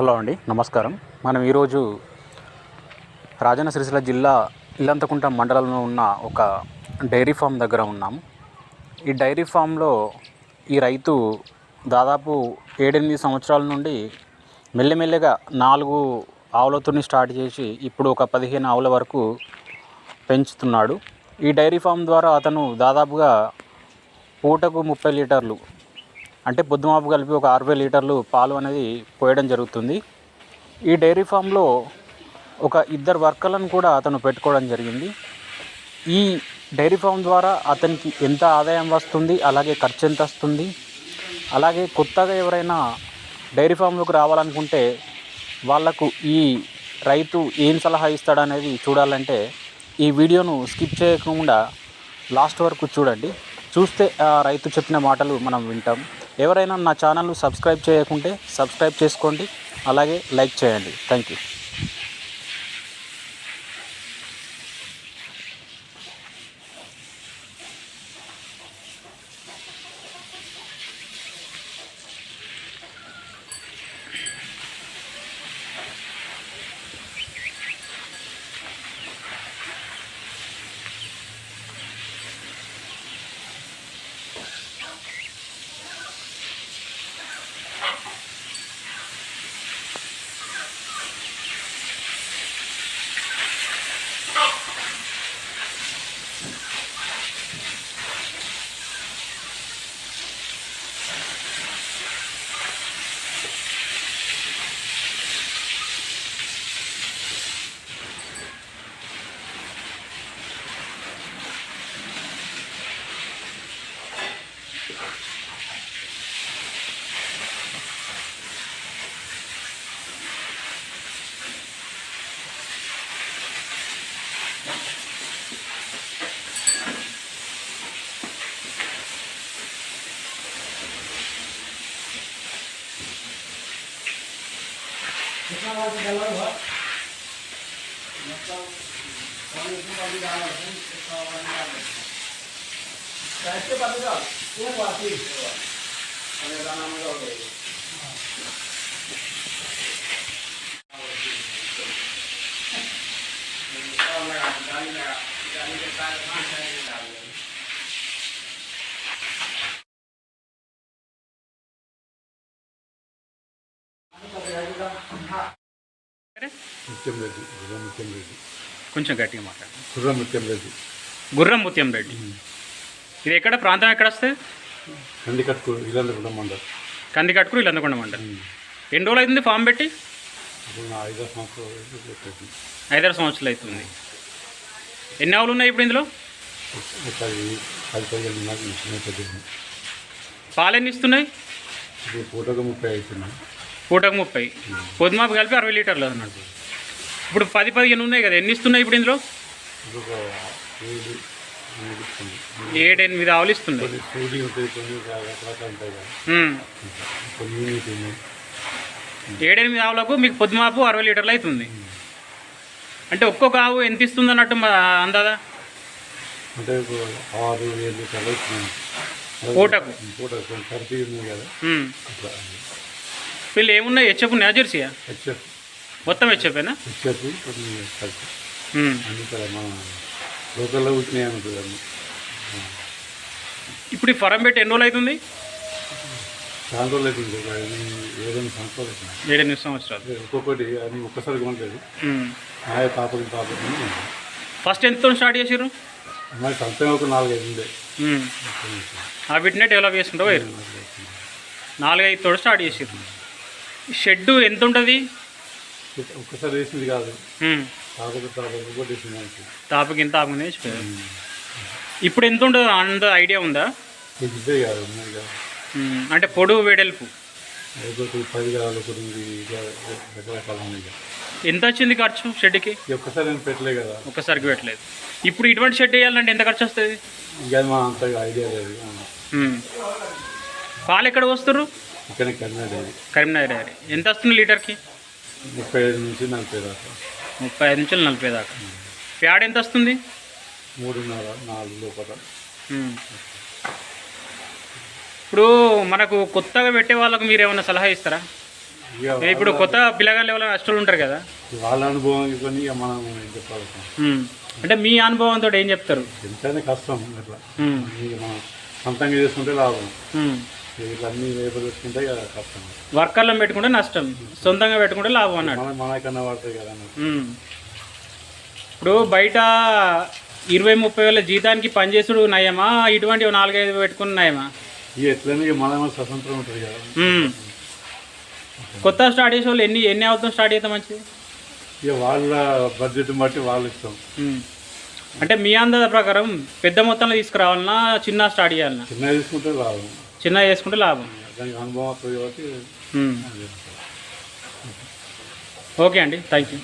Hello అండి నమస్కారం. మనం ఈరోజు రాజన్న సిరిసిల్ల జిల్లా ఇల్లంతకుంట మండలంలో ఉన్న ఒక డైరీ ఫామ్ దగ్గర ఉన్నాం ఈ డైరీ ఫామ్లో ఈ రైతు దాదాపు ఏడెనిమిది సంవత్సరాల నుండి మెల్లమెల్లగా నాలుగు ఆవులతోని స్టార్ట్ చేసి ఇప్పుడు ఒక పదిహేను ఆవుల వరకు పెంచుతున్నాడు. ఈ డైరీ ఫామ్ ద్వారా అతను దాదాపుగా పూటకు ముప్పై లీటర్లు అంటే పొద్దుమాపు కలిపి ఒక అరవై లీటర్లు పాలు అనేది పోయడం జరుగుతుంది. ఈ డైరీ ఫామ్లో ఒక ఇద్దరు వర్కర్లను కూడా అతను పెట్టుకోవడం జరిగింది. ఈ డైరీ ఫామ్ ద్వారా అతనికి ఎంత ఆదాయం వస్తుంది అలాగే ఖర్చు ఎంత వస్తుంది అలాగే కొత్తగా ఎవరైనా డైరీ ఫామ్లోకి రావాలనుకుంటే వాళ్ళకు ఈ రైతు ఏం సలహా ఇస్తాడనేది చూడాలంటే ఈ వీడియోను స్కిప్ చేయకుండా లాస్ట్ వరకు చూడండి. చూస్తే ఆ రైతు చెప్పిన మాటలు మనం వింటాం. ఎవరైనా నా ఛానల్ను సబ్స్క్రైబ్ చేయకుంటే సబ్స్క్రైబ్ చేసుకోండి. అలాగే లైక్ చేయండి. Thank you. कितना बार से डाला हुआ मतलब पानी इतनी बार भी डाला है कितना बार भी डाला है चाय से पानी डाल ये बाती अरे दाना में डाल दे डाली लगा डाली के साथ पाँच छः डाल ముత్యం రెడ్డి కొంచెం గట్టిగా మాట్లాడండి గుర్రం ముత్యం రెడ్డి గుర్రం ముత్యం రెడ్డి ఇది ఎక్కడ? ప్రాంతం ఎక్కడ వస్తే? కంది కట్టుకు ఇల్లందు కూడా మండలం. కంది కట్టుకుని ఇల్లందకొండ మండలం ఎన్ని రోజులు అవుతుంది ఫామ్ పెట్టి? ఐదారు సంవత్సరాలు అవుతుంది. ఎన్ని ఆవులు ఉన్నాయి ఇప్పుడు ఇందులో? పాలు ఎన్ని ఇస్తున్నాయి? పూటకు ముప్పై అవుతున్నాయి పూటకు ముప్పై. పొద్దుమాపు కలిపి అరవై లీటర్లు అన్నాడు. ఇప్పుడు పది పదిహేను ఉన్నాయి కదా ఎన్ని ఇస్తున్నాయి ఇప్పుడు ఇందులో? ఏడు ఎనిమిది ఇస్తుంది. ఆవులు ఇస్తున్నాయి. ఉన్నాయి. ఏడెనిమిది ఆవులకు మీకు పొద్దుమాపు అరవై లీటర్లు అవుతుంది. అంటే ఒక్కొక్క ఆవు ఎంత ఇస్తుంది అన్నట్టు అందాదా? పూటకు. పూటకు వీళ్ళు ఏమున్నాయి? హెచ్ఎఫ్ ఉన్నాయా జెర్సీయా హెచ్ఎఫ్ మొత్తం హెచ్ఎఫేనా హెచ్ఎఫ్ మన లోకల్లో ఇప్పుడు ఈ ఫరం పెట్టి ఎన్ని రోజులు అవుతుంది చాలా రోజులు అవుతుంది ఏడెనిమిది సంవత్సరాలు అవుతుంది ఏడెనిమిది సంవత్సరాలు. అదే ఒక్కొక్కటి అని ఒక్కసారి కొనలేదు. తాపకి ఫస్ట్ ఎంతతో స్టార్ట్ చేసారు మరి సంవత్సరం ఒక నాలుగైదు ఉండే. ఉమ్. ఆ వీటినే డెవలప్ చేసుకుంటూ పోయారు నాలుగైదు తోడు స్టార్ట్ చేసారు షెడ్ ఎంత ఉంటుంది ఒక్కసారి వేసింది కాదు. తాపకి మనకి తాపకి ఇప్పుడు ఎంత ఉంటుంది అంత. ఐడియా ఉందా. అంటే పొడుగు వెడల్పు. ఎంత వచ్చింది ఖర్చు షెడ్కి ఒక్కసారి నేను పెట్టలే కదా. ఒక్కసారికి పెట్టలేదు. ఇప్పుడు ఇటువంటి షెడ్ వేయాలంటే ఎంత ఖర్చు వస్తుంది? ఐడియా లేదు. పాలు ఎక్కడ వస్తారు ఇక్కడ కర్ణాటక కరీంనగర్ డైరీ ఎంత వస్తుంది లీటర్కి? ముప్పై ఐదు నుంచి నలభై దాకా. ముప్పై ఐదు నుంచి నలభై దాకా. ప్యాడ్ ఎంత వస్తుంది? మూడున్నర నాలుగు లోపల. ఇప్పుడు మనకు కొత్తగా పెట్టే వాళ్ళకు మీరు ఏమైనా సలహా ఇస్తారా? ఇప్పుడు కొత్త పిల్లగాళ్ళు ఎవరైనా అష్టలు ఉంటారు కదా? వాళ్ళ అనుభవం కొని మనం ఏం చెప్పాలి. అంటే మీ అనుభవంతో ఏం చెప్తారు? ఎంతైనా కష్టం మనం సొంతంగా చేసుకుంటే లాభం. ఉమ్. ఇట్లా అన్ని లేబర్ చేసుకుంటే ఇక కష్టం. వర్కర్లను పెట్టుకుంటే నష్టం. సొంతంగా పెట్టుకుంటే లాభం అన్నాడు మనకన్నా పడతాయి కదా. ఇప్పుడు బయట ఇరవై ముప్పై వేల జీతానికి పనిచేసుడు నయమా? ఇటువంటి నాలుగైదు పెట్టుకుని నయమా? ఎట్లనే మన స్వతంత్రం ఉంటుంది కదా. కొత్త స్టార్ట్ చేసే వాళ్ళు ఎన్ని ఎన్ని అవుతాం స్టార్ట్ చేద్దాం మంచిది? ఇక వాళ్ళ బడ్జెట్ బట్టి వాళ్ళు ఇష్టం ఉమ్. అంటే మీ అందాజ ప్రకారం పెద్ద మొత్తంలో తీసుకురావాలన్నా చిన్న స్టార్ట్ చేయాలన్నా చిన్న తీసుకుంటే లాభం చిన్న చేసుకుంటే లాభం. దానికి అనుభవం వస్తుంది కాబట్టి. ఓకే అండి. Thank you